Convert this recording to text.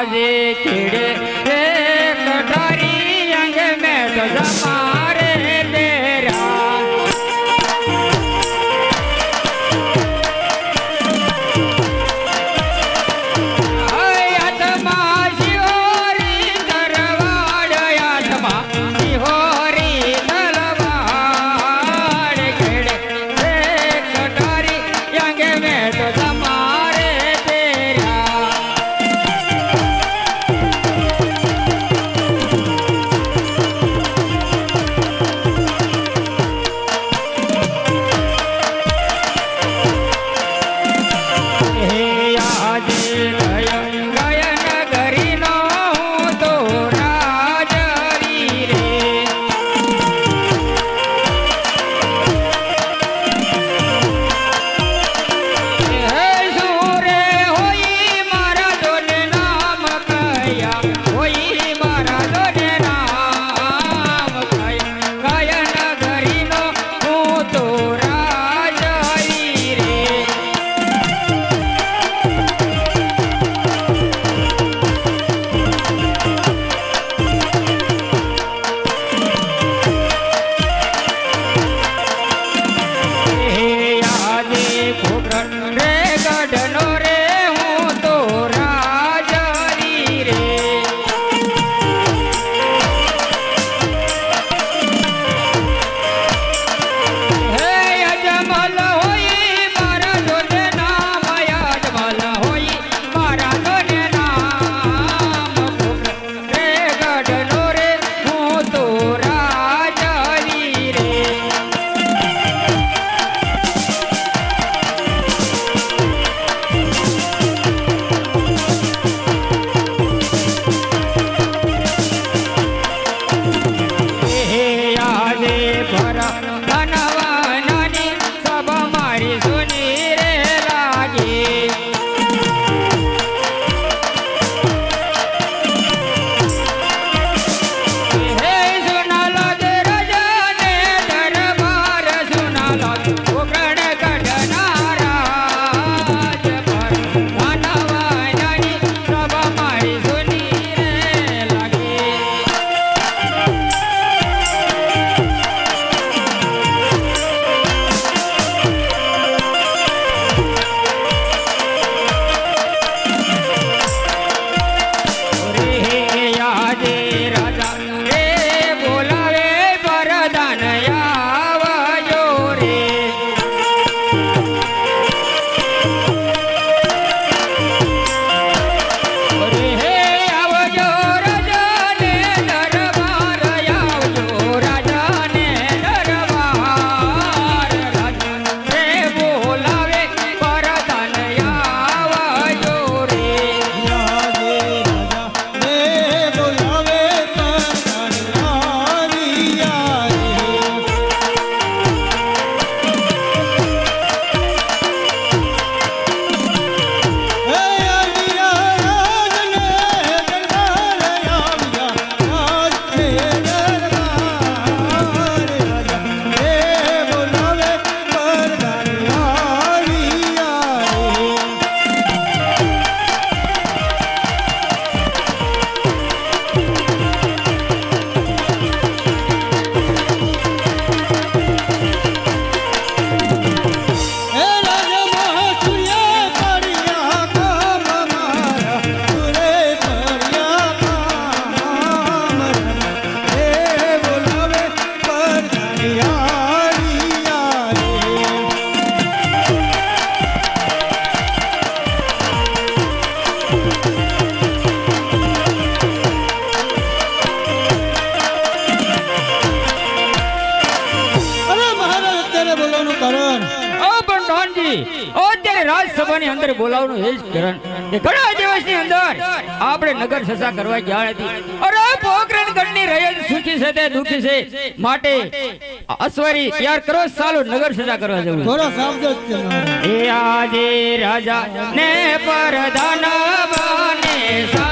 આવે ચીડે. એ કટારી અંગ મેં out. સભાની અંદર બોલાવવાનું એ જ કારણ કે ઘણા દિવસની અંદર આપણે નગર સસા કરવા ગયા હતી. અરે પોખરણગઢની રયત સુખી છે તે દુખી છે. માટે અશ્વરી યાર કરો સાલો નગર સજા કરવા જવું થોડો શબ્દ એ આજે રાજા ને પરધાન સા